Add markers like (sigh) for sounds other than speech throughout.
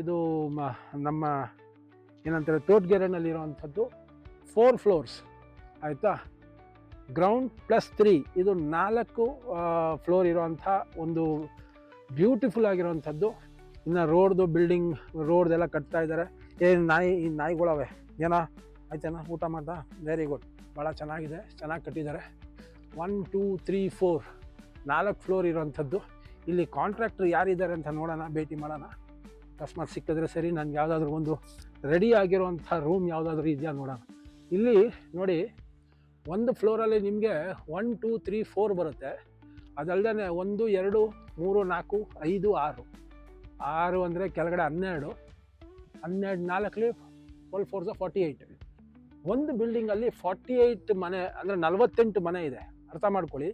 ಇದು ನಮ್ಮ, ಏನಂತಾರೆ, ತೋಟಗೆರೆನಲ್ಲಿರುವಂಥದ್ದು ಫೋರ್ ಫ್ಲೋರ್ಸ್ ಆಯಿತಾ? ಗ್ರೌಂಡ್ ಪ್ಲಸ್ ತ್ರೀ ಇದು ನಾಲ್ಕು ಫ್ಲೋರ್ ಇರುವಂಥ ಒಂದು ಬ್ಯೂಟಿಫುಲ್ ಆಗಿರುವಂಥದ್ದು. ಇನ್ನು ರೋಡ್ದು ಬಿಲ್ಡಿಂಗ್ ರೋಡ್ದೆಲ್ಲ ಕಟ್ತಾ ಇದ್ದಾರೆ. ಏನು ನಾಯಿ, ಈ ನಾಯಿಗಳವೆ. ಏನೋ? ಆಯ್ತೇನಾ? ಊಟ ಮಾಡ್ದ? ವೆರಿ ಗುಡ್ ಭಾಳ ಚೆನ್ನಾಗಿದೆ. ಚೆನ್ನಾಗಿ ಕಟ್ಟಿದ್ದಾರೆ. ಒನ್ ಟೂ ತ್ರೀ ಫೋರ್ ನಾಲ್ಕು ಫ್ಲೋರ್ ಇರುವಂಥದ್ದು. ಇಲ್ಲಿ ಕಾಂಟ್ರಾಕ್ಟ್ರ್ ಯಾರಿದ್ದಾರೆ ಅಂತ ನೋಡೋಣ, ಭೇಟಿ ಮಾಡೋಣ. ಅಕಸ್ಮಾತ್ ಸಿಕ್ಕಿದ್ರೆ ಸರಿ, ನನಗೆ ಯಾವುದಾದ್ರೂ ಒಂದು ರೆಡಿ ಆಗಿರುವಂಥ ರೂಮ್ ಯಾವುದಾದ್ರೂ ಇದೆಯಾ ನೋಡೋಣ. ಇಲ್ಲಿ ನೋಡಿ, ಒಂದು ಫ್ಲೋರಲ್ಲಿ ನಿಮಗೆ ಒನ್ ಟೂ ತ್ರೀ ಫೋರ್ ಬರುತ್ತೆ. ಅದಲ್ಲದೆ ಒಂದು, ಎರಡು, ಮೂರು, ನಾಲ್ಕು, ಐದು, ಆರು. ಆರು ಅಂದರೆ ಕೆಳಗಡೆ ಹನ್ನೆರಡು ಹನ್ನೆರಡು ನಾಲ್ಕಲಿ ಟ್ವೆಲ್ ಫೋರ್ಸ ಫಾರ್ಟಿ ಏಯ್ಟ್ ಒಂದು ಬಿಲ್ಡಿಂಗಲ್ಲಿ ಫಾರ್ಟಿ ಏಯ್ಟ್ ಮನೆ ಅಂದರೆ ನಲವತ್ತೆಂಟು ಮನೆ ಇದೆ. ಅರ್ಥ ಮಾಡ್ಕೊಳ್ಳಿ.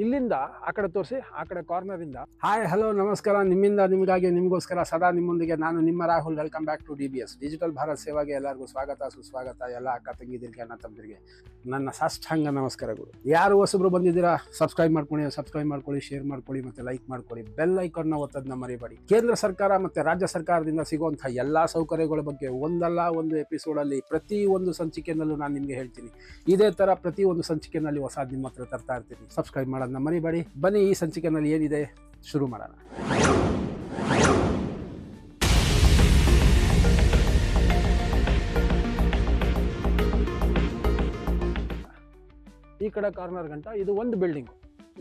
ಇಲ್ಲಿಂದ, ಆ ಕಡೆ ತೋರಿಸಿ, ಆ ಕಡೆ ಕಾರ್ನರಿಂದ ಹಾಯ್ ಹಲೋ ನಮಸ್ಕಾರ. ನಿಮ್ಮಿಂದ ನಿಮಗಾಗಿ ನಿಮಗೋಸ್ಕರ ಸದಾ ನಿಮ್ಮೊಂದಿಗೆ ನಾನು ನಿಮ್ಮ Rahul. Welcome back to D B S digital Bharat ಸೇವಾಗೆ ಎಲ್ಲರಿಗೂ ಸ್ವಾಗತ, ಸುಸ್ವಾಗತ, ಎಲ್ಲ ಅಕ್ಕ ತಂಗಿದಿರಿಗೆ, ಅಣ್ಣ ತಮ್ಮದಿರಿಗೆ. ನನ್ನ ಸಾಷ್ಟಾಂಗ ನಮಸ್ಕಾರಗಳು ಯಾರು ಹೊಸಬ್ರು ಬಂದಿದ್ದೀರಾ ಸಬ್ಸ್ಕ್ರೈಬ್ ಮಾಡ್ಕೊಳ್ಳಿ ಸಬ್ಸ್ಕ್ರೈಬ್ ಮಾಡ್ಕೊಳ್ಳಿ ಶೇರ್ ಮಾಡ್ಕೊಳ್ಳಿ, ಮತ್ತೆ ಲೈಕ್ ಮಾಡ್ಕೊಳ್ಳಿ. ಬೆಲ್ ಐಕನ್ನ ಒತ್ತದನ್ನ ಮರಿಬೇಡಿ. ಕೇಂದ್ರ ಸರ್ಕಾರ ಮತ್ತೆ ರಾಜ್ಯ ಸರ್ಕಾರದಿಂದ ಸಿಗುವಂತಹ ಎಲ್ಲಾ ಸೌಕರ್ಯಗಳ ಬಗ್ಗೆ ಒಂದಲ್ಲ ಒಂದು ಎಪಿಸೋಡಲ್ಲಿ ಪ್ರತಿ ಒಂದು ಸಂಚಿಕೆಯಲ್ಲೂ ನಾನು ನಿಮಗೆ ಹೇಳ್ತೀನಿ. ಇದೇ ತರ ಪ್ರತಿ ಒಂದು ಸಂಚಿಕೆನಲ್ಲಿ ಹೊಸ ನಿಮ್ಮ ಹತ್ರ ತರ್ತಾ ಇರ್ತೀನಿ. ಸಬ್ಸ್ಕ್ರೈಬ್ ಮಾಡೋದನ್ನ ಮರಿಬೇಡಿ ಬನ್ನಿ, ಈ ಸಂಚಿಕೆನಲ್ಲಿ ಏನಿದೆ ಶುರು ಮಾಡೋಣ. ಈ ಕಡೆ ಕಾರ್ನರ್ ಗಂಟ, ಇದು ಒಂದು ಬಿಲ್ಡಿಂಗ್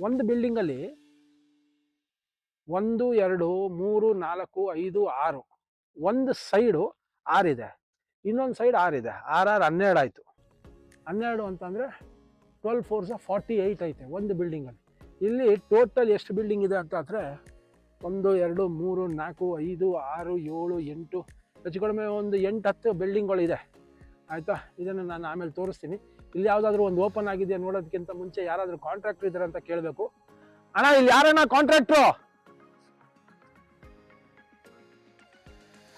ಒಂದು ಬಿಲ್ಡಿಂಗಲ್ಲಿ ಒಂದು, ಎರಡು, ಮೂರು, ನಾಲ್ಕು, ಐದು, ಆರು. ಒಂದು ಸೈಡು ಆರಿದೆ. ಇನ್ನೊಂದು ಸೈಡ್ ಆರಿದೆ. ಆರ್ ಆರ್ ಹನ್ನೆರಡು ಆಯಿತು. ಹನ್ನೆರಡು ಅಂತಂದರೆ ಟ್ವೆಲ್ ಫೋರ್ಸ ಫಾರ್ಟಿ ಏಯ್ಟ್ ಐತೆ, ಒಂದು ಬಿಲ್ಡಿಂಗಲ್ಲಿ ಇಲ್ಲಿ ಟೋಟಲ್ ಎಷ್ಟು ಬಿಲ್ಡಿಂಗ್ ಇದೆ ಅಂತ ಆದರೆ, ಒಂದು, ಎರಡು, ಮೂರು, ನಾಲ್ಕು, ಐದು, ಆರು, ಏಳು, ಎಂಟು, ಹೆಚ್ಚು ಕಡಿಮೆ ಒಂದು ಎಂಟು, ಹತ್ತು ಬಿಲ್ಡಿಂಗ್ಗಳಿದೆ ಆಯಿತಾ? ಇದನ್ನು ನಾನು ಆಮೇಲೆ ತೋರಿಸ್ತೀನಿ. ಇಲ್ಲಿ ಯಾವುದಾದ್ರೂ ಒಂದು ಓಪನ್ ಆಗಿದೆಯಾ ನೋಡೋದಕ್ಕಿಂತ ಮುಂಚೆ ಯಾರಾದರೂ ಕಾಂಟ್ರಾಕ್ಟರ್ ಇದ್ದಾರೆ ಅಂತ ಕೇಳಬೇಕು. ಅಣ್ಣ, ಇಲ್ಲಿ ಯಾರಣ್ಣ ಕಾಂಟ್ರಾಕ್ಟ್ರು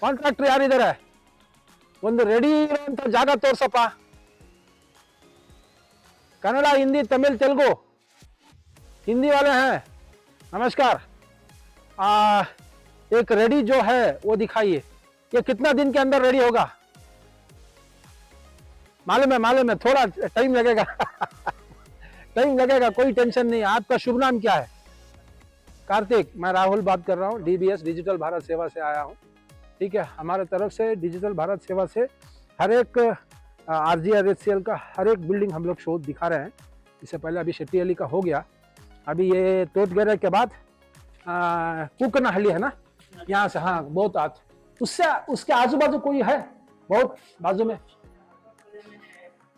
ಕಾಂಟ್ರಾಕ್ಟ್ರ್ ಯಾರಿದ್ದಾರೆ? ಒಂದು ರೆಡಿ ಇರುವಂತ ಜಾಗ ತೋರ್ಸಪ್ಪ. कन्नड़ा हिंदी तमिल तेलुगु। हिंदी वाले हैं। नमस्कार। आ, एक रेडी जो है वो दिखाइए। ये कितना दिन के अंदर रेडी होगा? मालूम है मालूम है थोड़ा टाइम लगेगा। (laughs) टाइम लगेगा कोई टेंशन नहीं। आपका शुभ नाम क्या है? कार्तिक मैं राहुल बात कर रहा हूँ। डीबीएस डिजिटल भारत सेवा से आया हूँ। ठीक है हमारे तरफ़ से डिजिटल भारत सेवा से हर एक R G R H C L का हर एक बिल्डिंग हम लोग शो दिखा रहे हैं इससे पहले अभी शेट्टी अली का हो गया अभी ये तोटगेरे के बाद कुकनाहली है ना यहाँ से हाँ बहुत आत उससे उसके आजू बाजू कोई है बहुत बाजू में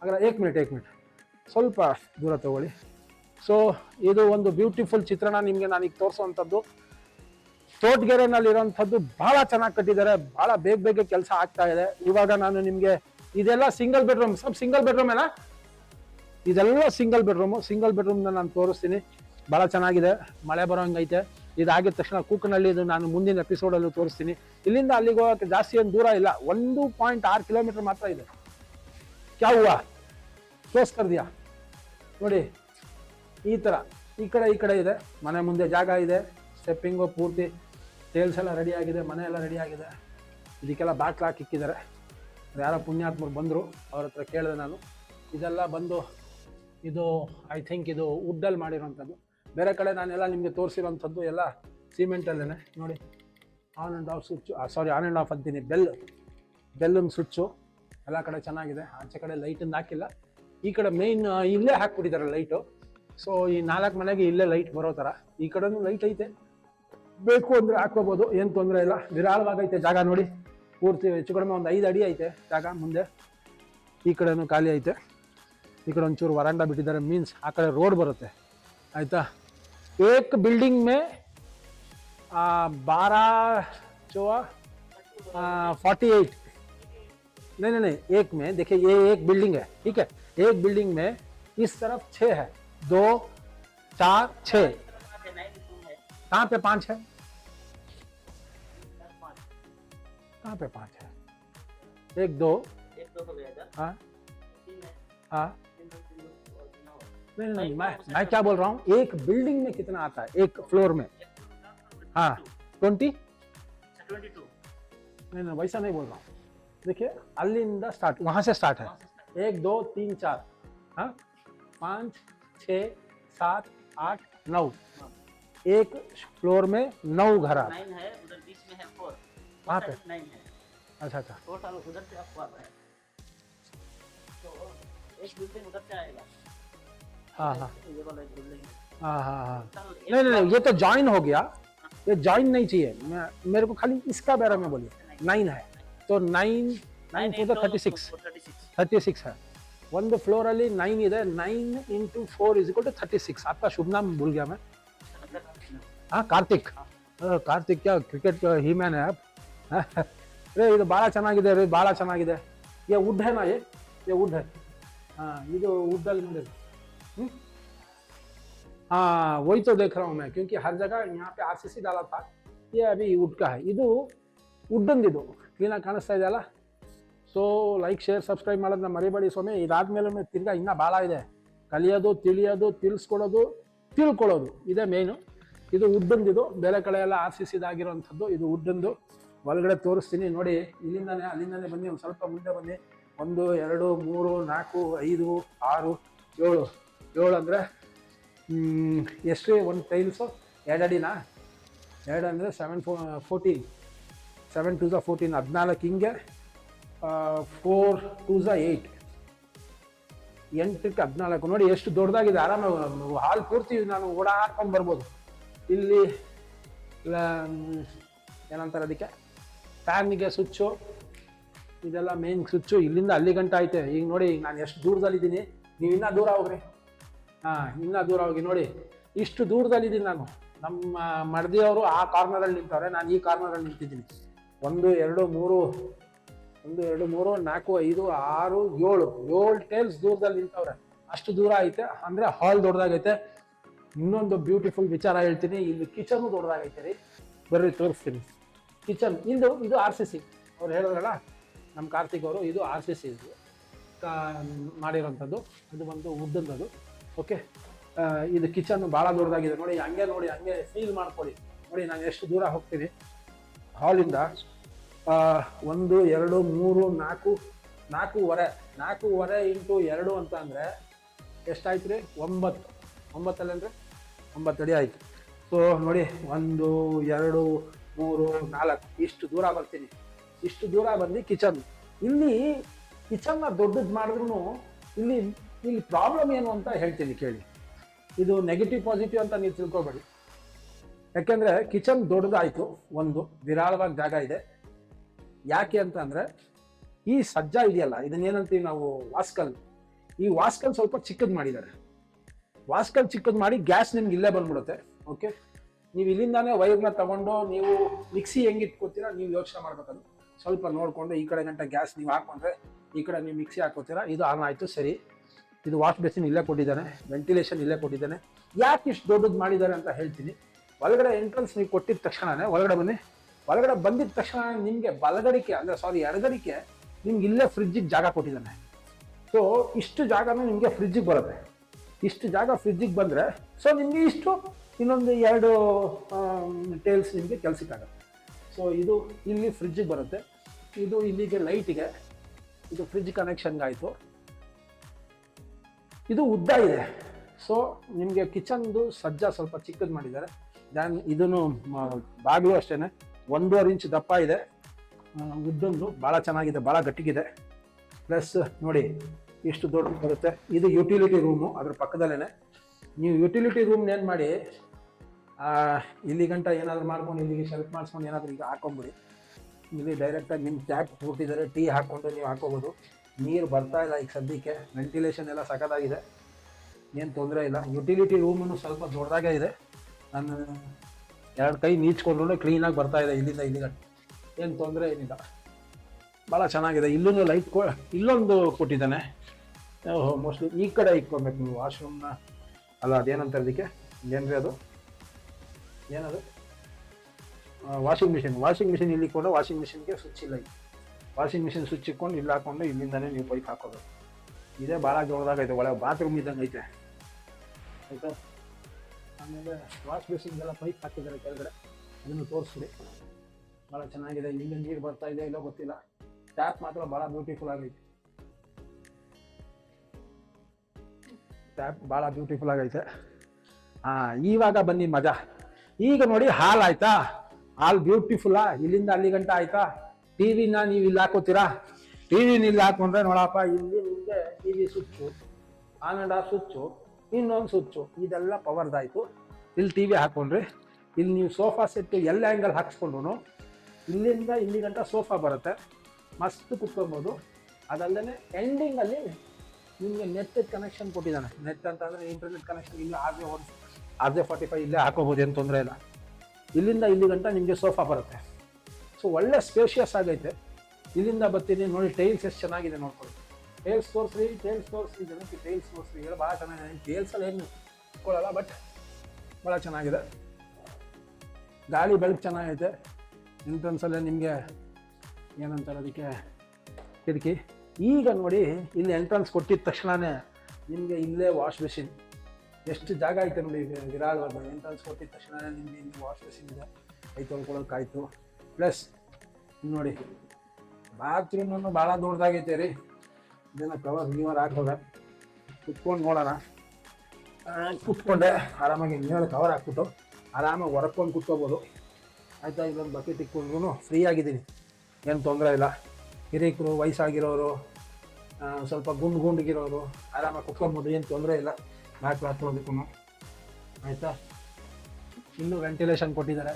अगर एक मिनट एक मिनट ಸ್ವಲ್ಪ ದೂರ ತಗೊಳ್ಳಿ ಸೊ ಇದು ಒಂದು ಬ್ಯೂಟಿಫುಲ್ ಚಿತ್ರಣ ನಿಮಗೆ ನಾನೀಗ ತೋರಿಸುವಂಥದ್ದು ತೋಟಗೆರೆನಲ್ಲಿರುವಂಥದ್ದು ಬಹಳ ಚೆನ್ನಾಗಿ ಕಟ್ಟಿದ್ದಾರೆ ಬಹಳ ಬೇಗ ಬೇಗ ಕೆಲಸ ಆಗ್ತಾ ಇದೆ ಇವಾಗ ನಾನು ನಿಮಗೆ ಇದೆಲ್ಲ ಸಿಂಗಲ್ ಬೆಡ್ರೂಮ್ ಸಬ್ ಸಿಂಗಲ್ ಬೆಡ್ರೂಮ್ ಅಲ್ಲ ಇದೆಲ್ಲ ಸಿಂಗಲ್ ಬೆಡ್ರೂಮು ಸಿಂಗಲ್ ಬೆಡ್ರೂಮ್ನ ನಾನು ತೋರಿಸ್ತೀನಿ. ಭಾಳ ಚೆನ್ನಾಗಿದೆ, ಮಳೆ ಬರೋ ಹಂಗೈತೆ ಇದಾಗಿದ ತಕ್ಷಣ ಕೂಕನಲ್ಲಿ ಇದು ನಾನು ಮುಂದಿನ ಎಪಿಸೋಡಲ್ಲೂ ತೋರಿಸ್ತೀನಿ. ಇಲ್ಲಿಂದ ಅಲ್ಲಿಗೆ ಹೋಗೋಕ್ಕೆ ಜಾಸ್ತಿ ಏನು ದೂರ ಇಲ್ಲ, ಒಂದು ಪಾಯಿಂಟ್ ಆರು ಕಿಲೋಮೀಟರ್ ಮಾತ್ರ ಇದೆ. ಕ್ಯಾವ ತೋರಿಸ್ಕರ್ದಿಯಾ? ನೋಡಿ, ಈ ಥರ ಈ ಕಡೆ ಈ ಕಡೆ ಇದೆ. ಮನೆ ಮುಂದೆ ಜಾಗ ಇದೆ ಸ್ಟೆಪ್ಪಿಂಗು ಪೂರ್ತಿ. ಟೇಲ್ಸ್ ಎಲ್ಲ ರೆಡಿ ಆಗಿದೆ, ಮನೆ ಎಲ್ಲ ರೆಡಿ ಆಗಿದೆ. ಇದಕ್ಕೆಲ್ಲ ಬ್ಯಾಕ್ ಹಾಕಿ ಇಕ್ಕಿದ್ದಾರೆ. ಯಾರೋ ಪುಣ್ಯಾತ್ಮರು ಬಂದರು, ಅವ್ರ ಹತ್ರ ಕೇಳಿದೆ ನಾನು. ಇದೆಲ್ಲ ಬಂದು ಇದು ಐ ಥಿಂಕ್ ಇದು ವುಡ್ಡಲ್ಲಿ ಮಾಡಿರೋಂಥದ್ದು ಬೇರೆ ಕಡೆ ನಾನೆಲ್ಲ ನಿಮಗೆ ತೋರಿಸಿರೋಂಥದ್ದು ಎಲ್ಲ ಸಿಮೆಂಟಲ್ಲೇ ನೋಡಿ on and off switch sorry on and off ಅಂತೀನಿ. ಬೆಲ್ ಬೆಲ್ಲನ್ನು ಸ್ವಿಚ್ಚು ಎಲ್ಲ ಕಡೆ ಚೆನ್ನಾಗಿದೆ. ಆಚೆ ಕಡೆ ಲೈಟನ್ನು ಹಾಕಿಲ್ಲ. ಈ ಕಡೆ ಮೇಯ್ನ್ ಇಲ್ಲೇ ಹಾಕ್ಬಿಟ್ಟಿದ್ದಾರೆ ಲೈಟು ಸೊ ಈ ನಾಲ್ಕು ಮನೆಗೆ ಇಲ್ಲೇ ಲೈಟ್ ಬರೋ ಥರ. ಈ ಕಡೆನೂ ಲೈಟ್ ಐತೆ. ಬೇಕು ಅಂದರೆ ಹಾಕ್ಕೋಬೋದು, ಏನು ತೊಂದರೆ ಇಲ್ಲ. ವಿರಾಳವಾಗೈತೆ ಜಾಗ ನೋಡಿ. पूर्ति कड़मे ईदी जग मुदे खाली ऐते इकड़ूर वरांडा बिटार मीन आ बरते आयता एक बिलंग में बारह चौवा फोर्टी एट नहीं नहीं नहीं एक में देखिए ये एक बिल्डिंग है ठीक है एक बिल्डिंग में इस तरफ़ छ है दो चार छः कहाँ पे पाँच है कहाँ पे पाँच है? एक दो। एक तो हो। हाँ। हाँ। दो दो। नहीं नहीं मैं मैं क्या बोल रहा हूँ? एक बिल्डिंग में कितना आता है? एक फ्लोर में। हाँ। ट्वेंटी? ट्वेंटी नहीं नहीं वैसा नहीं बोल रहा हूँ। देखिए अलिंद स्टार्ट वहाँ से स्टार्ट है। एक दो तीन चार। हाँ। पाँच छ सात आठ नौ। एक फ्लोर में नौ घर आते है। है वहाँ पे? अच्छा अच्छा। टोटल उधर से आपको आता एक हाँ हाँ।, हाँ हाँ। हाँ हाँ नहीं नहीं ये तो ज्वाइन हो गया। ये ज्वाइन नहीं चाहिए। मेरे को खाली इसका बारे में बोलिए। नाइन है। तो nine nine four thirty six thirty six है। ಒಂದು ಫ್ಲೋರಲ್ಲಿ ನೈನ್ ಇದೆ nine into four is equal to thirty six आपका शुभ नाम भूल गया मैं। हाँ कार्तिक। कार्तिक क्या क्रिकेट ही मैन है आप? ರೇ ಇದು ಭಾಳ ಚೆನ್ನಾಗಿದೆ ರೀ ಭಾಳ ಚೆನ್ನಾಗಿದೆ ये ವುಡ್ है ना ये ये ವುಡ್ है हाँ ಇದು ವುಡ್ಡಲ್ಲಿ ಮಾಡಿದ್ರು हम्म? हाँ वही तो देख रहा हूँ मैं क्योंकि हर जगह यहाँ पे आर सी सी डाला था ये अभी ವುಡ್ का है ಇದು ವುಡ್ಡಂದಿದು ಕ್ಲೀನಾಗಿ ಕಾಣಿಸ್ತಾ ಇದೆಯಲ್ಲ ಸೊ ಲೈಕ್ ಶೇರ್ ಸಬ್ಸ್ಕ್ರೈಬ್ ಮಾಡೋದನ್ನ ಮರಿಬೇಡಿ ಸ್ವಾಮಿ ಇದಾದ್ಮೇಲೆ ತಿರ್ಗಾ ಇನ್ನೂ ಭಾಳ ಇದೆ ಕಲಿಯೋದು ತಿಳಿಯೋದು ತಿಳಿಸ್ಕೊಡೋದು ತಿಳ್ಕೊಳ್ಳೋದು ಇದೇ ಮೇಯ್ನು ಇದು ವುಡ್ಡಂದಿದು ಬೇರೆ ಕಡೆ ಎಲ್ಲ ಆರ್ ಸಿ ಸಿದಾಗಿರೋಂಥದ್ದು ಇದು ವುಡ್ಡಂದು ಒಳಗಡೆ ತೋರಿಸ್ತೀನಿ. ನೋಡಿ, ಇಲ್ಲಿಂದಾನೆ, ಅಲ್ಲಿಂದಾನೆ ಬನ್ನಿ, ಒಂದು ಸ್ವಲ್ಪ ಮುಂದೆ ಬನ್ನಿ. ಒಂದು, ಎರಡು, ಮೂರು, ನಾಲ್ಕು, ಐದು, ಆರು, ಏಳು. ಏಳು ಅಂದರೆ ಎಷ್ಟು? ಒಂದು ಟೈಲ್ಸು ಎರಡು ಅಡಿನಾ? ಎರಡು ಅಂದರೆ seven four fourteen seven two ಝ fourteen ಹದಿನಾಲ್ಕು ಹಿಂಗೆ ಫೋರ್ ಟೂ ಝ ಏಯ್ಟ್ ಎಂಟಕ್ಕೆ ಹದಿನಾಲ್ಕು. ನೋಡಿ, ಎಷ್ಟು ದೊಡ್ಡದಾಗಿದೆ. ಆರಾಮಾಗಿ, ಹಾಲು ಪೂರ್ತಿ ನಾನು ಓಡಾಡ್ಕೊಂಡು ಬರ್ಬೋದು. ಇಲ್ಲಿ ಏನಂತಾರೆ ಅದಕ್ಕೆ? ಫ್ಯಾನಿಗೆ ಸ್ವಿಚ್ಚು ಇದೆಲ್ಲ ಮೇನ್ ಸ್ವಿಚ್ಚು ಇಲ್ಲಿಂದ ಅಲ್ಲಿ ಗಂಟ ಐತೆ ಈಗ ನೋಡಿ ಈಗ ನಾನು ಎಷ್ಟು ದೂರದಲ್ಲಿದ್ದೀನಿ. ನೀವು ಇನ್ನೂ ದೂರ ಹೋಗ್ರಿ. ಹಾಂ, ಇನ್ನೂ ದೂರ ಹೋಗಿ ನೋಡಿ. ಇಷ್ಟು ದೂರದಲ್ಲಿದ್ದೀನಿ ನಾನು. ನಮ್ಮ ಮಡದಿಯವರು ಆ ಕಾರ್ನರಲ್ಲಿ ನಿಂತವ್ರೆ. ನಾನು ಈ ಕಾರ್ನರಲ್ಲಿ ನಿಂತಿದ್ದೀನಿ. ಒಂದು, ಎರಡು, ಮೂರು, ಒಂದು, ಎರಡು, ಮೂರು, ನಾಲ್ಕು, ಐದು, ಆರು, ಏಳು. ಏಳು ಟೇಲ್ಸ್ ದೂರದಲ್ಲಿ ನಿಂತವ್ರೆ. ಅಷ್ಟು ದೂರ ಐತೆ. ಅಂದರೆ ಹಾಲ್ ದೊಡ್ಡದಾಗೈತೆ. ಇನ್ನೊಂದು ಬ್ಯೂಟಿಫುಲ್ ವಿಚಾರ ಹೇಳ್ತೀನಿ. ಇಲ್ಲಿ ಕಿಚನ್ ದೊಡ್ಡದಾಗೈತೆ ರೀ. ಬರ್ರಿ, ತೋರಿಸ್ತೀನಿ. ಕಿಚನ್. ಇಂದು ಇದು ಆರ್ ಸಿ ಸಿ ಅವ್ರು ಹೇಳಿದ್ರಲ್ಲ ನಮ್ಮ ಕಾರ್ತಿಕ್ ಅವರು, ಇದು ಆರ್ ಸಿ ಸಿ ಇದು. ಮಾಡಿರೋಂಥದ್ದು. ಇದು ಬಂದು ಉದ್ದಂಥದ್ದು. ಓಕೆ ಇದು ಕಿಚನ್ ಭಾಳ ದೊಡ್ಡದಾಗಿದೆ. ನೋಡಿ, ಹಂಗೆ ನೋಡಿ, ಹಂಗೆ ಫೀಲ್ ಮಾಡ್ಕೊಳ್ಳಿ ನೋಡಿ, ನಾನು ಎಷ್ಟು ದೂರ ಹೋಗ್ತೀನಿ. ಹಾಲಿಂದ ಒಂದು, ಎರಡು, ಮೂರು, ನಾಲ್ಕು, ನಾಲ್ಕೂವರೆ ನಾಲ್ಕೂವರೆ ಇಂಟು ಎರಡು ಅಂತ ಅಂದರೆ ಎಷ್ಟಾಯ್ತು ರೀ ಒಂಬತ್ತು. ಒಂಬತ್ತಲ್ಲಿ ಅಂದರೆ? ಒಂಬತ್ತು ಅಡಿ ಆಯಿತು. ಸೊ ನೋಡಿ, ಒಂದು, ಎರಡು ಮೂರು, ನಾಲ್ಕು, ಇಷ್ಟು ದೂರ ಬರ್ತೀನಿ. ಇಷ್ಟು ದೂರ ಬಂದು ಕಿಚನ್. ಇಲ್ಲಿ ಕಿಚನ್ನ ದೊಡ್ಡದು ಮಾಡಿದ್ರು ಇಲ್ಲಿ ಇಲ್ಲಿ ಪ್ರಾಬ್ಲಮ್ ಏನು ಅಂತ ಹೇಳ್ತೀನಿ ಕೇಳಿ. ಇದು ನೆಗೆಟಿವ್ ಪಾಸಿಟಿವ್ ಅಂತ ನೀವು ತಿಳ್ಕೊಬೇಡಿ. ಯಾಕೆಂದರೆ ಕಿಚನ್ ದೊಡ್ಡದಾಯಿತು, ಒಂದು ವಿರಾಳವಾಗಿ ಜಾಗ ಇದೆ. ಯಾಕೆ ಅಂತ ಅಂದರೆ, ಈ ಸಜ್ಜ ಇದೆಯಲ್ಲ, ಇದನ್ನೇನಂತೀವಿ ನಾವು ವಾಸ್ಕಲ್. ಈ ವಾಸ್ಕಲ್ ಸ್ವಲ್ಪ ಚಿಕ್ಕದು ಮಾಡಿದ್ದಾರೆ. ವಾಸ್ಕಲ್ ಚಿಕ್ಕದು ಮಾಡಿ ಗ್ಯಾಸ್ ನಿಮ್ಗೆ ಇಲ್ಲೇ ಬಂದ್ಬಿಡುತ್ತೆ ಓಕೆ ನೀವು ಇಲ್ಲಿಂದಾನೇ ವೈರ್ನ ತಗೊಂಡು ನೀವು ಮಿಕ್ಸಿ ಹೆಂಗೆ ಇಟ್ಕೋತೀರಾ ನೀವು ಯೋಚನೆ ಮಾಡ್ಬೇಕದು. ಸ್ವಲ್ಪ ನೋಡಿಕೊಂಡು ಈ ಕಡೆ ಗಂಟೆ ಗ್ಯಾಸ್ ನೀವು ಹಾಕೊಂಡ್ರೆ ಈ ಕಡೆ ನೀವು ಮಿಕ್ಸಿ ಹಾಕೋತೀರಾ, ಇದು ಆನ್ ಆಯಿತು, ಸರಿ. ಇದು ವಾಶ್ ಬೇಸಿನ್ ಇಲ್ಲೇ ಕೊಟ್ಟಿದ್ದಾನೆ, ವೆಂಟಿಲೇಷನ್ ಇಲ್ಲೇ ಕೊಟ್ಟಿದ್ದಾನೆ. ಯಾಕೆ ಇಷ್ಟು ದೊಡ್ಡದು ಮಾಡಿದ್ದಾರೆ ಅಂತ ಹೇಳ್ತೀನಿ. ಒಳಗಡೆ ಎಂಟ್ರೆನ್ಸ್ ನೀವು ಕೊಟ್ಟಿದ ತಕ್ಷಣನೇ, ಒಳಗಡೆ ಬನ್ನಿ. ಒಳಗಡೆ ಬಂದಿದ ತಕ್ಷಣ ನಿಮಗೆ ಬಲಗಡಿಕೆ, ಅಂದರೆ ಸಾರಿ ಎಡಗಡಿಕೆ ನಿಮ್ಗೆ ಇಲ್ಲೇ ಫ್ರಿಜ್ಜಿಗೆ ಜಾಗ ಕೊಟ್ಟಿದ್ದಾನೆ. ಸೊ ಇಷ್ಟು ಜಾಗನೂ ನಿಮಗೆ ಫ್ರಿಜ್ಜಿಗೆ ಬರುತ್ತೆ. ಇಷ್ಟು ಜಾಗ ಫ್ರಿಜ್ಜಿಗೆ ಬಂದರೆ ಸೊ ನಿಮಗೆ ಇಷ್ಟು ಇನ್ನೊಂದು ಎರಡು ಟೇಲ್ಸ್ ನಿಮಗೆ ಕೆಲಸಕ್ಕಾಗತ್ತೆ. ಸೊ ಇದು ಇಲ್ಲಿ ಫ್ರಿಜ್ಜಿಗೆ ಬರುತ್ತೆ. ಇದು ಇಲ್ಲಿಗೆ ಲೈಟಿಗೆ ಇದು ಫ್ರಿಜ್ ಕನೆಕ್ಷನ್ಗೆ ಆಯಿತು. ಇದು ಉದ್ದ ಇದೆ. ಸೊ ನಿಮಗೆ ಕಿಚನ್ದು ಸಜ್ಜ ಸ್ವಲ್ಪ ಚಿಕ್ಕದು ಮಾಡಿದ್ದಾರೆ. ದ್ಯಾನ್ ಇದನ್ನು ಬಾಗಿಲು ಅಷ್ಟೇ ಒಂದೂವರೆ ಇಂಚ್ ದಪ್ಪ ಇದೆ. ಉದ್ದಂದು ಭಾಳ ಚೆನ್ನಾಗಿದೆ ಭಾಳ ಗಟ್ಟಿಗಿದೆ. ಪ್ಲಸ್ ನೋಡಿ, ಇಷ್ಟು ದೊಡ್ಡ ಬರುತ್ತೆ. ಇದು ಯುಟಿಲಿಟಿ ರೂಮು ಅದ್ರ ಪಕ್ಕದಲ್ಲೇ ನೀವು ಯುಟಿಲಿಟಿ ರೂಮ್ನ ಏನು ಮಾಡಿ ಇಲ್ಲಿ ಗಂಟ ಏನಾದರೂ ಮಾಡ್ಕೊಂಡು, ಇಲ್ಲಿಗೆ ಶೆಲ್ಫ್ ಮಾಡಿಸ್ಕೊಂಡು ಏನಾದರೂ ಈಗ ಹಾಕೊಂಬಿಡಿ. ಇಲ್ಲಿ ಡೈರೆಕ್ಟಾಗಿ ನಿಮ್ಮ ಟ್ಯಾಪ್ ಕೊಟ್ಟಿದ್ದಾರೆ ಟೀ ಹಾಕ್ಕೊಂಡು ನೀವು ಹಾಕೋಬೋದು. ನೀರು ಬರ್ತಾ ಇಲ್ಲ ಈಗ ಸದ್ಯಕ್ಕೆ ವೆಂಟಿಲೇಷನ್ ಎಲ್ಲ ಸಖತ್ತಾಗಿದೆ. ಏನು ತೊಂದರೆ ಇಲ್ಲ. ಯುಟಿಲಿಟಿ ರೂಮನ್ನು ಸ್ವಲ್ಪ ದೊಡ್ಡದಾಗೇ ಇದೆ. ನಾನು ಎರಡು ಕೈ ನೀಚ್ಕೊಂಡ್ರೂ ಕ್ಲೀನಾಗಿ ಬರ್ತಾ ಇದೆ ಇಲ್ಲಿಂದ ಇಲ್ಲಿಗೆ ಏನು ತೊಂದರೆ ಏನಿಲ್ಲ. ಭಾಳ ಚೆನ್ನಾಗಿದೆ. ಇಲ್ಲೊಂದು ಲೈಟ್ ಕೊ ಇಲ್ಲೊಂದು ಕೊಟ್ಟಿದ್ದಾನೆ. ಮೋಸ್ಟ್ಲಿ ಈ ಕಡೆ ಇಟ್ಕೊಬೇಕು ನೀವು ವಾಶ್ರೂಮ್ನ ಅಲ್ಲ, ಅದೇನಂತ ಅದಕ್ಕೆ ಏನ್ರಿ ಅದು? ಏನದು? ವಾಷಿಂಗ್ ಮಿಷಿನ್ ವಾಷಿಂಗ್ ಮಿಷಿನ್ ಇಲ್ಲಿ ಕೂಡ ವಾಷಿಂಗ್ ಮಿಷಿನ್ಗೆ ಸ್ವಿಚ್ ಇಲ್ಲ ಇಲ್ಲಿ. ವಾಷಿಂಗ್ ಮಿಷಿನ್ ಸ್ವಿಚ್ ಇಕ್ಕೊಂಡು ಇಲ್ಲಿ ಹಾಕೊಂಡು ಇಲ್ಲಿಂದನೇ ನೀವು ಪೈಪ್ ಹಾಕೋದು. ಇದೇ ಭಾಳ ದೊಡ್ಡದಾಗೈತೆ ಒಳಗೆ ಬಾತ್ರೂಮ್ ಇದ್ದಂಗೆ ಐತೆ. ಆಯಿತಾ? ಆಮೇಲೆ ವಾಶ್ ಮಿಷಿನ್ಗೆಲ್ಲ ಪೈಪ್ ಹಾಕಿದ್ದಾರೆ ಕೆಳಗಡೆ. ಅದನ್ನು ತೋರಿಸ್ಬಿಡಿ. ಭಾಳ ಚೆನ್ನಾಗಿದೆ. ಇಲ್ಲಿಂದ ನೀರು ಬರ್ತಾ ಇದೆ ಇಲ್ಲೋ ಗೊತ್ತಿಲ್ಲ. ಟ್ಯಾಪ್ ಮಾತ್ರ ಭಾಳ ಬ್ಯೂಟಿಫುಲ್ ಆಗೈತೆ. ಟ್ಯಾಪ್ ಭಾಳ ಬ್ಯೂಟಿಫುಲ್ ಆಗೈತೆ. ಹಾಂ ಇವಾಗ ಬನ್ನಿ ಮಜಾ. ಈಗ ನೋಡಿ ಹಾಲ್ ಆಯ್ತಾ? ಹಾಲ್ ಬ್ಯೂಟಿಫುಲ್ಲಾ ಇಲ್ಲಿಂದ ಅಲ್ಲಿ ಗಂಟ ಆಯ್ತಾ? ಟಿವಿನ ನೀವು ಇಲ್ಲಿ ಹಾಕೋತೀರಾ? ಟಿವಿನ ಇಲ್ಲಿ ಹಾಕೊಂಡ್ರೆ ನೋಡಪ್ಪ, ಇಲ್ಲಿ ನಿಮಗೆ TV switch on and off switch ಇನ್ನೊಂದು ಸುಚ್ಚು ಇದೆಲ್ಲ ಪವರ್ದಾಯ್ತು ಇಲ್ಲಿ ಟಿವಿ ಹಾಕೊಂಡ್ರಿ. ಇಲ್ಲಿ ನೀವು ಸೋಫಾ ಸೆಟ್ ಎಲ್ಲ ಆ್ಯಂಗಲ್ ಹಾಕ್ಸ್ಕೊಂಡ್ರು ಇಲ್ಲಿಂದ ಇಲ್ಲಿ ಗಂಟ ಸೋಫಾ ಬರುತ್ತೆ. ಮಸ್ತ್ ಕುತ್ಕೊಬೋದು. ಅದಲ್ಲದೆ ಎಂಡಿಂಗಲ್ಲಿ ನಿಮಗೆ ನೆಟ್ ಕನೆಕ್ಷನ್ ಕೊಟ್ಟಿದ್ದಾನೆ. ನೆಟ್ ಅಂತಂದರೆ ಇಂಟರ್ನೆಟ್ ಕನೆಕ್ಷನ್ ಇಲ್ಲ ಆಗಲೇ one R J forty five ಇಲ್ಲೇ ಹಾಕೋಬೋದು ಏನು ತೊಂದರೆ ಇಲ್ಲ. ಇಲ್ಲಿಂದ ಇಲ್ಲಿ ಗಂಟ ನಿಮಗೆ ಸೋಫಾ ಬರುತ್ತೆ. ಸೊ ಒಳ್ಳೆ ಸ್ಪೇಷಿಯಸ್ ಆಗೈತೆ. ಇಲ್ಲಿಂದ ಬರ್ತೀನಿ, ನೋಡಿ ಟೈಲ್ಸ್ ಎಷ್ಟು ಚೆನ್ನಾಗಿದೆ ನೋಡ್ಕೊಳ್ಳಿ. ಟೈಲ್ಸ್ ತೋರಿಸ್ರಿ ಟೈಲ್ಸ್ ತೋರಿಸ್ರಿ, ಜನಕ್ಕೆ ಟೈಲ್ಸ್ ತೋರಿಸ್ರಿ. ಹೇಳಿ ಭಾಳ ಚೆನ್ನಾಗಿದೆ. ಟೈಲ್ಸಲ್ಲಿ ಏನು ಇಟ್ಕೊಳ್ಳಲ್ಲ ಬಟ್ ಭಾಳ ಚೆನ್ನಾಗಿದೆ. ಗಾಳಿ ಬೆಳಕು ಚೆನ್ನಾಗೈತೆ. ಎಂಟ್ರೆನ್ಸಲ್ಲೇ ನಿಮಗೆ ಏನಂತಾರೆ ಅದಕ್ಕೆ ಕಿಟಕಿ. ಈಗ ನೋಡಿ, ಇಲ್ಲಿ ಎಂಟ್ರೆನ್ಸ್ ಕೊಟ್ಟಿದ ತಕ್ಷಣವೇ ನಿಮಗೆ ಇಲ್ಲೇ ವಾಶ್ ಬೇಸಿನ್ ಎಷ್ಟು ಜಾಗ ಐತೆ ನೋಡಿ ವಿರಾಳವಾಗಿ ಎಂಟ್ರೆನ್ಸ್ ಕೊಟ್ಟಿದ ತಕ್ಷಣ ನಿಮಗೆ ಇಲ್ಲಿ ವಾಶ್ ಬೇಸಿನ್ ಇದೆ. ಕೈ ತೊಳ್ಕೊಳ್ಳೋಕ್ಕಾಯ್ತು. ಪ್ಲಸ್ ನೋಡಿ ಬಾತ್ರೂಮನ್ನು ಭಾಳ ದೊಡ್ಡದಾಗೈತೆ ರೀ. ಇದನ್ನು ಕವರ್ ನೀವರ್ ಹಾಕೋದ ಕುತ್ಕೊಂಡು ನೋಡೋಣ. ಕುತ್ಕೊಂಡೆ ಆರಾಮಾಗಿ ಮೇಲೆ ಕವರ್ ಹಾಕ್ಬಿಟ್ಟು ಆರಾಮಾಗಿ ಹೊರಕೊಂಡು ಕುತ್ಕೋಬೋದು. ಆಯಿತಾ? ಇಲ್ಲೊಂದು ಬಕೆಟ್ ಇಟ್ಕೊಂಡ್ರು ಫ್ರೀ ಆಗಿದ್ದೀನಿ. ಏನು ತೊಂದರೆ ಇಲ್ಲ. ಹಿರಿಯಕರು, ವಯಸ್ಸಾಗಿರೋರು ಸ್ವಲ್ಪ ಗುಂಡು ಗುಂಡಿಗಿರೋರು ಆರಾಮಾಗಿ ಕುತ್ಕೊಬೋದು ಏನು ತೊಂದರೆ ಇಲ್ಲ. ಬ್ಯಾಕ್ ಹಾಕೊಳ್ಳೋದಕ್ಕೂ ಆಯಿತಾ? ಇನ್ನು ವೆಂಟಿಲೇಷನ್ ಕೊಟ್ಟಿದ್ದಾರೆ.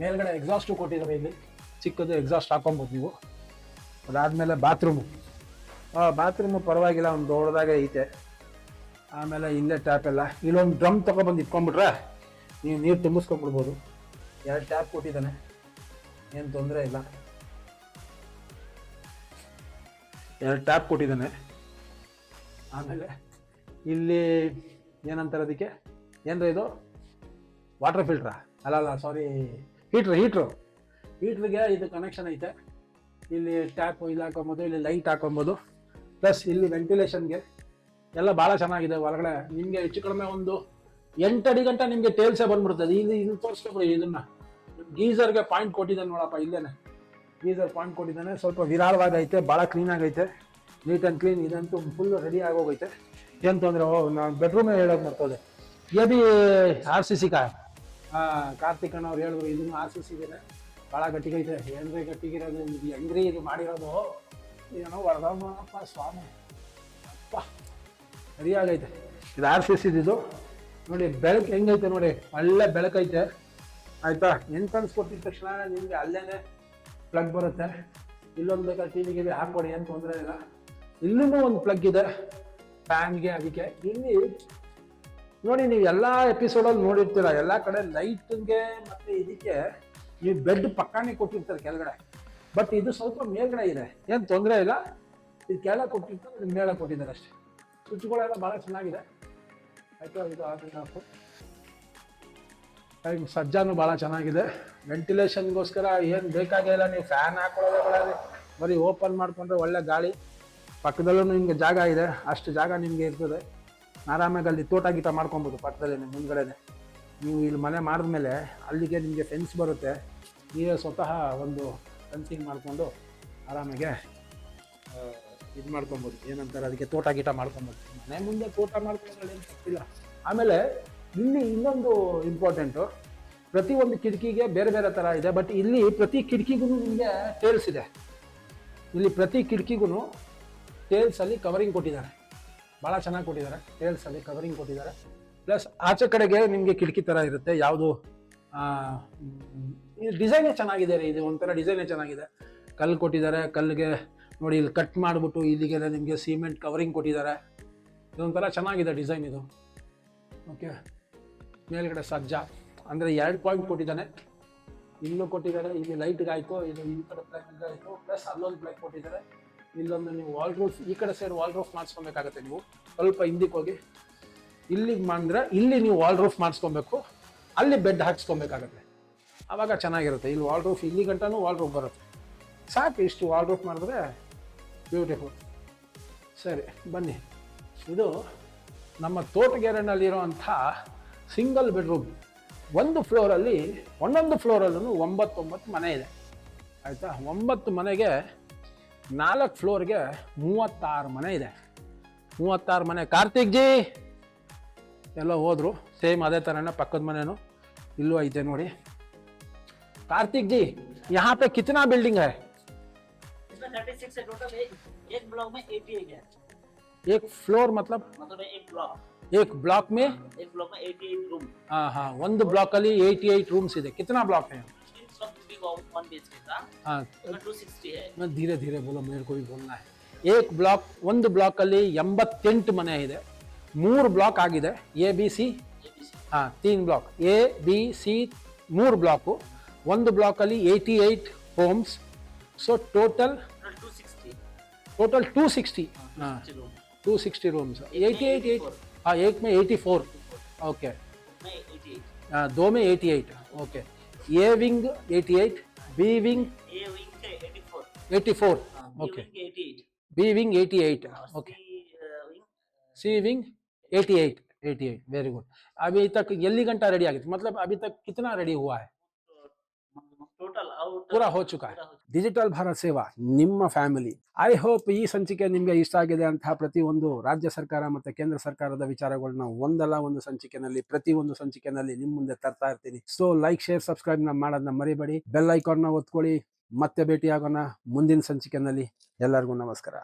ಮೇಲ್ಗಡೆ ಎಕ್ಸಾಸ್ಟು ಕೊಟ್ಟಿದ್ದಾರೆ ಇಲ್ಲಿ. ಚಿಕ್ಕದು ಎಕ್ಸಾಸ್ಟ್ ಹಾಕೊಬೋದು ನೀವು. ಅದಾದಮೇಲೆ ಬಾತ್ರೂಮು ಬಾತ್ರೂಮು ಪರವಾಗಿಲ್ಲ, ಒಂದು ದೊಡ್ಡದಾಗೆ ಐತೆ. ಆಮೇಲೆ ಇಲ್ಲೇ ಟ್ಯಾಪ್ ಎಲ್ಲ. ಇಲ್ಲೊಂದು ಡ್ರಮ್ ತೊಗೊಬಂದು ಇಟ್ಕೊಂಡ್ಬಿಟ್ರೆ ನೀವು ನೀರು ತುಂಬಿಸ್ಕೊಂಡ್ಬಿಡ್ಬೋದು. ಎರಡು ಟ್ಯಾಪ್ ಕೊಟ್ಟಿದ್ದಾನೆ. ಏನು ತೊಂದರೆ ಇಲ್ಲ. ಎರಡು ಟ್ಯಾಪ್ ಕೊಟ್ಟಿದ್ದಾನೆ. ಆಮೇಲೆ ಇಲ್ಲಿ ಏನಂತಾರೆ ಅದಕ್ಕೆ? ಏನ್ರ ಇದು? ವಾಟರ್ ಫಿಲ್ಟ್ರ ಅಲ್ಲ ಅಲ್ಲ ಸಾರಿ ಹೀಟ್ರ್ ಹೀಟ್ರು ಹೀಟ್ರಿಗೆ ಇದು ಕನೆಕ್ಷನ್ ಐತೆ. ಇಲ್ಲಿ ಟ್ಯಾಪ್ ಇದು ಹಾಕೊಬೋದು ಇಲ್ಲಿ ಲೈಟ್ ಹಾಕೊಬೋದು ಪ್ಲಸ್ ಇಲ್ಲಿ ವೆಂಟಿಲೇಷನ್ಗೆ ಎಲ್ಲ ಭಾಳ ಚೆನ್ನಾಗಿದೆ ಒಳಗಡೆ. ನಿಮಗೆ ಹೆಚ್ಚು ಕಡಿಮೆ ಒಂದು ಎಂಟಡಿ ಗಂಟ ನಿಮಗೆ ಟೇಲ್ಸೇ ಬಂದ್ಬಿಡ್ತದೆ. ಇದು ಇದು ತೋರಿಸ್ಬೇಕು ಇದನ್ನ. ಗೀಸರ್ಗೆ ಪಾಯಿಂಟ್ ಕೊಟ್ಟಿದ್ದಾನೆ ನೋಡಪ್ಪ, ಇಲ್ಲೇನೆ. ಗೀಸರ್ ಪಾಯಿಂಟ್ ಕೊಟ್ಟಿದ್ದಾನೆ. ಸ್ವಲ್ಪ ವಿರಾಳವಾಗೈತೆ ಭಾಳ ಕ್ಲೀನಾಗೈತೆ ನೀಟ್ ಆ್ಯಂಡ್ ಕ್ಲೀನ್ ಇದಂತೂ ಫುಲ್ ರೆಡಿ ಆಗೋಗೈತೆ ಏನು ತೊಂದರೆ ಓ ನಾನು ಬೆಡ್ರೂಮೇ ಹೇಳೋಕೆ ಬರ್ತದೆ A B R C C ಕಾ? ಕಾರ್ತಿಕ್ ಅಣ್ಣ ಅವ್ರು ಹೇಳಿದ್ರು ಇದನ್ನು ಆರ್ ಸಿ ಸಿ ಇದೆ. ಭಾಳ ಗಟ್ಟಿಗೈತೆ ಏನ್ರಿ ಗಟ್ಟಿಗಿರೋದು? ಇದು ಹೆಂಗ್ರಿ ಇದು ಮಾಡಿರೋದು? ಏನೋ ವರದಮ್ಮಪ್ಪ ಸ್ವಾಮಿ. ಅಪ್ಪ ಸರಿಯಾಗೈತೆ. ಇದು ಆರ್ ಸಿ ಸಿ ಇದು ನೋಡಿ ಬೆಳಕು ಹೆಂಗೈತೆ ನೋಡಿ ಒಳ್ಳೆ ಬೆಳಕೈತೆ. ಆಯಿತಾ? ಎಂಟ್ರನ್ಸ್ ಕೊಟ್ಟಿದ ತಕ್ಷಣ ನಿಮಗೆ ಅಲ್ಲೇ ಪ್ಲಗ್ ಬರುತ್ತೆ. ಇಲ್ಲೊಂದು ಬೇಕಾದ್ರೆ ಟಿ ವಿಗೆ ಹಾಕ್ಕೊಡಿ ಏನು ತೊಂದರೆ ಇಲ್ಲ. ಇಲ್ಲೂ ಒಂದು ಪ್ಲಗ್ ಇದೆ. ಫ್ಯಾನ್ಗೆ ಅದಕ್ಕೆ. ಇಲ್ಲಿ ನೋಡಿ ನೀವು ಎಲ್ಲ ಎಪಿಸೋಡಲ್ಲಿ ನೋಡಿರ್ತೀರ, ಎಲ್ಲ ಕಡೆ ಲೈಟ್ಗೆ ಮತ್ತೆ ಇದಕ್ಕೆ ನೀವು ಬೆಡ್ ಪಕ್ಕಾನೇ ಕೊಟ್ಟಿರ್ತಾರೆ ಕೆಳಗಡೆ. ಬಟ್ ಇದು ಸ್ವಲ್ಪ ಮೇಲ್ಗಡೆ ಇದೆ. ಏನು ತೊಂದರೆ ಇಲ್ಲ. ಇದು ಕೆಳಗೆ ಕೊಟ್ಟಿರ್ತಾರೆ ಇದು ಮೇಲೆ ಕೊಟ್ಟಿದ್ದಾರೆ ಅಷ್ಟೇ. ಸ್ವಿಚ್ಗಳೆಲ್ಲ ಭಾಳ ಚೆನ್ನಾಗಿದೆ. ಆಯಿತು, ಇದು ಸಜ್ಜಾನು ಭಾಳ ಚೆನ್ನಾಗಿದೆ. ವೆಂಟಿಲೇಷನ್ಗೋಸ್ಕರ ಏನು ಬೇಕಾಗೇ ಇಲ್ಲ, ನೀವು ಫ್ಯಾನ್ ಹಾಕೊಳ್ಳೋದೇ ಬರೀ ಓಪನ್ ಮಾಡಿಕೊಂಡ್ರೆ ಒಳ್ಳೆ ಗಾಳಿ. ಪಕ್ಕದಲ್ಲೂ ನಿಮಗೆ ಜಾಗ ಇದೆ, ಅಷ್ಟು ಜಾಗ ನಿಮಗೆ ಇರ್ತದೆ. ಆರಾಮಾಗಿ ಅಲ್ಲಿ ತೋಟ ಗೀಟ ಮಾಡ್ಕೊಬೋದು ಪಕ್ಕದಲ್ಲೇ ಮುಂದ್ಗಡೆನೆ. ನೀವು ಇಲ್ಲಿ ಮನೆ ಮಾಡಿದ್ಮೇಲೆ ಅಲ್ಲಿಗೆ ನಿಮಗೆ ಫೆನ್ಸ್ ಬರುತ್ತೆ. ನೀವೇ ಸ್ವತಃ ಒಂದು ಫೆನ್ಸಿಂಗ್ ಮಾಡಿಕೊಂಡು ಆರಾಮಾಗೆ ಇದು ಮಾಡ್ಕೊಬೋದು. ಏನಂತಾರೆ ಅದಕ್ಕೆ ತೋಟ ಗೀಟ ಮಾಡ್ಕೊಬೋದು. ಮನೆ ಮುಂದೆ ತೋಟ ತಪ್ಪಿಲ್ಲ. ಆಮೇಲೆ ಇಲ್ಲಿ ಇನ್ನೊಂದು ಇಂಪಾರ್ಟೆಂಟು ಪ್ರತಿ ಒಂದು ಕಿಟಕಿಗೆ ಬೇರೆ ಬೇರೆ ಥರ ಇದೆ ಬಟ್ ಇಲ್ಲಿ ಪ್ರತಿ ಕಿಟಕಿಗೂ ನಿಮಗೆ ಟೇಲ್ಸ್ ಇದೆ. ಇಲ್ಲಿ ಪ್ರತಿ ಕಿಟಕಿಗೂ ಟೇಲ್ಸಲ್ಲಿ ಕವರಿಂಗ್ ಕೊಟ್ಟಿದ್ದಾರೆ. ಭಾಳ ಚೆನ್ನಾಗಿ ಕೊಟ್ಟಿದ್ದಾರೆ. ಟೇಲ್ಸಲ್ಲಿ ಕವರಿಂಗ್ ಕೊಟ್ಟಿದ್ದಾರೆ. ಪ್ಲಸ್ ಆಚೆ ಕಡೆಗೆ ನಿಮಗೆ ಕಿಟಕಿ ಥರ ಇರುತ್ತೆ. ಯಾವುದು ಡಿಸೈನೇ ಚೆನ್ನಾಗಿದೆ ರೀ. ಇದು ಒಂಥರ ಡಿಸೈನೇ ಚೆನ್ನಾಗಿದೆ. ಕಲ್ಲು ಕೊಟ್ಟಿದ್ದಾರೆ. ಕಲ್ಲಿಗೆ ನೋಡಿ, ಇಲ್ಲಿ ಕಟ್ ಮಾಡಿಬಿಟ್ಟು ಇಲ್ಲಿಗೆಲ್ಲ ನಿಮಗೆ ಸಿಮೆಂಟ್ ಕವರಿಂಗ್ ಕೊಟ್ಟಿದ್ದಾರೆ. ಇದೊಂಥರ ಚೆನ್ನಾಗಿದೆ ಡಿಸೈನ್ ಇದು. ಓಕೆ ಮೇಲ್ಗಡೆ ಸಜ್ಜ. ಅಂದರೆ ಎರಡು ಪಾಯಿಂಟ್ ಕೊಟ್ಟಿದ್ದಾನೆ. ಇಲ್ಲೂ ಕೊಟ್ಟಿದ್ದಾರೆ. ಇಲ್ಲಿ ಲೈಟ್ಗೆ ಆಯಿತು ಇದು ಈ ಕಡೆ ಆಯಿತು ಪ್ಲಸ್ ಅಲ್ಲೊಂದು ಬ್ಲ್ಯಾಕ್ ಕೊಟ್ಟಿದ್ದಾರೆ. ಇಲ್ಲೊಂದು ನೀವು ವಾಲ್ ರೂಫ್ ಈ ಕಡೆ ಸೈಡ್ ವಾಲ್ ರೂಫ್ ಮಾಡಿಸ್ಕೊಬೇಕಾಗತ್ತೆ ನೀವು. ಸ್ವಲ್ಪ ಹಿಂದಕ್ಕೆ ಹೋಗಿ. ಇಲ್ಲಿಗೆ ಮಾಡಿದ್ರೆ ಇಲ್ಲಿ ನೀವು ವಾಲ್ ರೂಫ್ ಮಾಡಿಸ್ಕೊಬೇಕು. ಅಲ್ಲಿ ಬೆಡ್ ಹಾಕ್ಸ್ಕೊಬೇಕಾಗತ್ತೆ. ಆವಾಗ ಚೆನ್ನಾಗಿರುತ್ತೆ. ಇಲ್ಲಿ ವಾಲ್ ರೂಫ್ ಇಲ್ಲಿ ಗಂಟನೂ ವಾಲ್ ರೂಫ್ ಬರುತ್ತೆ. ಸಾಕು ಇಷ್ಟು ವಾಲ್ ರೂಫ್ ಮಾಡಿದ್ರೆ ಬ್ಯೂಟಿಫುಲ್ ಸರಿ, ಬನ್ನಿ. ಇದು ನಮ್ಮ ತೋಟಗೆರೆನಲ್ಲಿರುವಂಥ ಸಿಂಗಲ್ ಬೆಡ್ರೂಮ್ ಒಂದು ಫ್ಲೋರಲ್ಲಿ ಒಂದೊಂದು ಫ್ಲೋರಲ್ಲೂ ಒಂಬತ್ತೊಂಬತ್ತು ಮನೆ ಇದೆ. ಆಯಿತಾ? ಒಂಬತ್ತು ಮನೆಗೆ ನಾಲ್ಕು ಫ್ಲೋರ್ಗೆ ಮೂವತ್ತಾರು ಮನೆ ಇದೆ ಮೂವತ್ತಾರು ಮನೆ ಕಾರ್ತಿಕ್ ಜಿ ಎಲ್ಲ ಹೋದ್ರು ಸೇಮ್ ಅದೇ ಥರನೇ ಪಕ್ಕದ ಮನೆನೂ ಇಲ್ಲೂ ಐತೆ ನೋಡಿ ಕಾರ್ತಿಕ್ ಜಿ यहाँ पे कितना बिल्डिंग है इसमें थर्टी सिक्स है टोटल एक एक ब्लॉक में एटी एट है एक फ्लोर मतलब मतलब एक ब्लॉक एक ब्लॉक में एक ब्लॉक में एटी एट रूम हाँ हाँ ಒಂದು ಬ್ಲಾಕ್ ಅಲ್ಲಿ ಏಯ್ಟಿ ಏಯ್ಟ್ ರೂಮ್ಸ್ ಇದೆ कितना ब्लॉक है सब बिग वन बीच के था हाँ इसमें टू सिक्सटी है मैं धीरे धीरे बोलो मेरे को भी बोलना है ಏಕ್ ಬ್ಲಾಕ್ ಒಂದು ಬ್ಲಾಕ್ ಅಲ್ಲಿ ಎಂಬತ್ತೆಂಟು ಮನೆ ಇದೆ ಮೂರು ಬ್ಲಾಕ್ ಆಗಿದೆ ಎ ಬಿ ಸಿ ये भी ಹಾಂ ತೀನ್ ಬ್ಲಾಕ್ ಎ ಬಿ ಸಿ ಮೂರು ಬ್ಲಾಕು ಒಂದು ಬ್ಲಾಕಲ್ಲಿ eighty eight homes so total two sixty total two sixty ಹಾಂ room two sixty rooms eighty eight eight हाँ एक में एटी फोर ओके में एटी एट हाँ, दो में eighty eight okay A wing 88, B wing A wing 84. 84. Uh, okay. Wing 88. B wing 88. Uh, okay. C wing 88. 88. Very good अभी तक यली घंटा रेडी आ गई मतलब अभी तक कितना रेडी हुआ है ಪೂರ ಹೋಚುಕ ಡಿಜಿಟಲ್ ಭಾರತ್ ಸೇವಾ ನಿಮ್ಮ ಫ್ಯಾಮಿಲಿ ಐ ಹೋಪ್ ಈ ಸಂಚಿಕೆ ನಿಮ್ಗೆ ಇಷ್ಟ ಆಗಿದೆ ಅಂತಹ ಪ್ರತಿ ಒಂದು ರಾಜ್ಯ ಸರ್ಕಾರ ಮತ್ತೆ ಕೇಂದ್ರ ಸರ್ಕಾರದ ವಿಚಾರಗಳನ್ನ ಒಂದಲ್ಲ ಒಂದು ಸಂಚಿಕೆನಲ್ಲಿ ಪ್ರತಿ ಒಂದು ಸಂಚಿಕೆನಲ್ಲಿ ನಿಮ್ ಮುಂದೆ ತರ್ತಾ ಇರ್ತೀನಿ. ಸೊ ಲೈಕ್ ಶೇರ್ ಸಬ್ಸ್ಕ್ರೈಬ್ನ ಮಾಡೋದನ್ನ ಮರಿಬೇಡಿ. ಬೆಲ್ ಐಕಾನ್ನ ಒತ್ಕೊಳ್ಳಿ. ಮತ್ತೆ ಭೇಟಿಯಾಗೋಣ ಮುಂದಿನ ಸಂಚಿಕೆನಲ್ಲಿ. ಎಲ್ಲರಿಗೂ ನಮಸ್ಕಾರ.